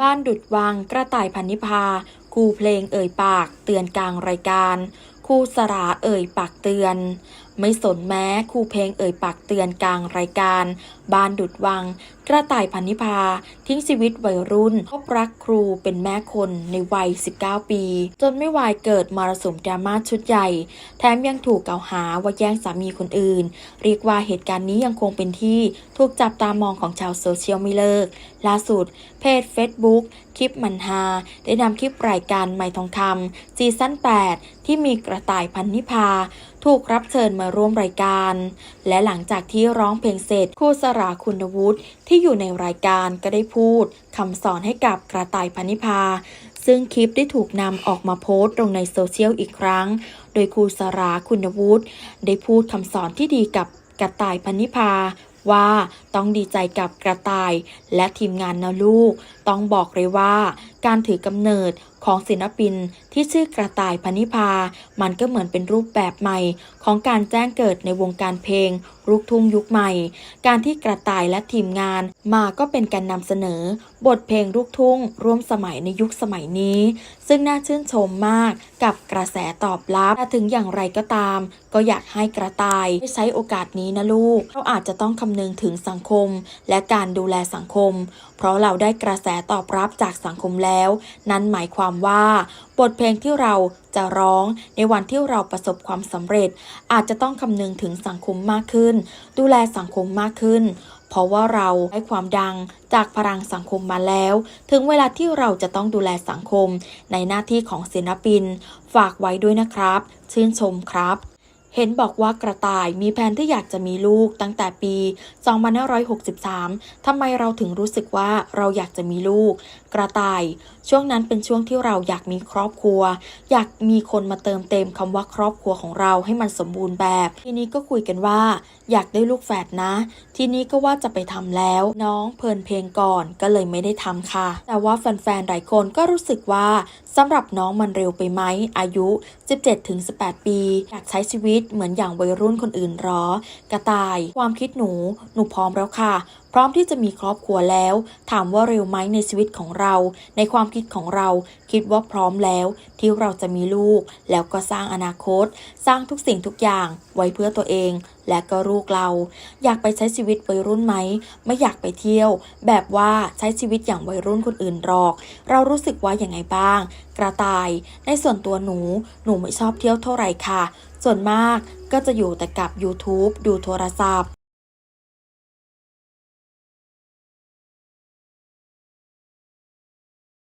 บ้านดุดวังกระต่ายพันนิพาครูเพลงเอ่ยปากเตือนกลางรายการครูสราเอ่ยปากเตือน ไม่สนแม้ครูเพลงเอ่ยปากเตือนกลางรายการบ้านดุดวัง กระต่ายพันนิพา ทิ้งชีวิตวัยรุ่นพบรักครูเป็นแม่คนในวัย 19 ปี จนไม่วายเกิดมรสุมดราม่าชุดใหญ่ แถมยังถูกกล่าวหาว่าแย่งสามีคนอื่น เรียกว่าเหตุการณ์นี้ยังคงเป็นที่ถูกจับตามองของชาวโซเชียลไม่เลิก ล่าสุด เพจ Facebook คลิปมันฮาได้นำคลิปรายการไม่ทองคำซีซั่น 8 ที่มีกระต่ายพันนิพา ถูกรับเชิญมาร่วมรายการ และหลังจากที่ร้องเพลงเสร็จครูสราคุณวุฒิที่อยู่ในรายการก็ได้พูดคำสอนให้กับกระต่ายพนิพา ซึ่งคลิปได้ถูกนำออกมาโพสต์ลงในโซเชียลอีกครั้ง โดยครูสราคุณวุฒิได้พูดคำสอนที่ดีกับกระต่ายพนิพาว่าต้องดีใจกับกระต่ายและทีมงานนะลูก ต้องบอกเลยว่า การถือกำเนิด ของศิลปินที่ชื่อกระต่ายพนิพา มันก็เหมือนเป็นรูปแบบใหม่ ของการแจ้งเกิดในวงการเพลงลูกทุ่งยุคใหม่ การที่กระต่ายและทีมงานมาก็เป็นการนำเสนอ บทเพลงลูกทุ่งร่วมสมัยในยุคสมัยนี้ ซึ่งน่าชื่นชมมากกับกระแสตอบรับแต่ถึงอย่างไรก็ตาม ก็อยากให้กระต่ายใช้โอกาสนี้นะลูก เราอาจจะต้องคำนึงถึงสังคม และการดูแลสังคม เพราะเราได้กระแสตอบรับจากสังคมแล้ว นั่นหมายความว่า บทเพลงที่เราจะร้องในวันที่เราประสบความสำเร็จ อาจจะต้องคำนึงถึงสังคมมากขึ้น ดูแลสังคมมากขึ้น เพราะว่าเราได้ความดังจากพลังสังคมมาแล้ว ถึงเวลาที่เราจะต้องดูแลสังคมในหน้าที่ของศิลปิน ฝากไว้ด้วยนะครับ ชื่นชมครับ เห็นบอกว่ากระต่ายมีแผนที่อยากจะมีลูกตั้งแต่ปี 2563 ทำไมเราถึงรู้สึกว่าเราอยากจะมีลูก กระต่าย ช่วงนั้นเป็นช่วงที่เราอยากมีครอบครัว อยากมีคนมาเติมเต็มคำว่าครอบครัวของเราให้มันสมบูรณ์แบบ ทีนี้ก็คุยกันว่า อยากได้ลูกแฝดนะ ทีนี้ก็ว่าจะไปทำแล้ว น้องเพลินเพลงก่อนก็เลยไม่ได้ทำค่ะ แต่ว่าแฟนๆหลายคนก็รู้สึกว่าสำหรับน้องมันเร็วไปไหมอายุ 17-18 ปี อยากใช้ชีวิตเหมือนอย่างวัยรุ่นคนอื่นหรอ กระต่าย ความคิดหนู หนูพร้อมแล้วค่ะพร้อมที่จะมีครอบครัวแล้ว ถามว่าเร็วไหมในชีวิตของเรา ในความคิดของเราคิดว่าพร้อมแล้ว ที่เราจะมีลูก แล้วก็สร้างอนาคต สร้างทุกสิ่งทุกอย่างไว้เพื่อตัวเอง และก็ลูกเรา อยากไปใช้ชีวิตวัยรุ่นไหม ไม่อยากไปเที่ยว แบบว่าใช้ชีวิตอย่างวัยรุ่นคนอื่นหรอก เรารู้สึกว่าอย่างไงบ้าง กระต่าย ในส่วนตัวหนู หนูไม่ชอบเที่ยวเท่าไหร่ค่ะ ส่วนมากก็จะอยู่แต่กับ YouTube ดูโทรศัพท์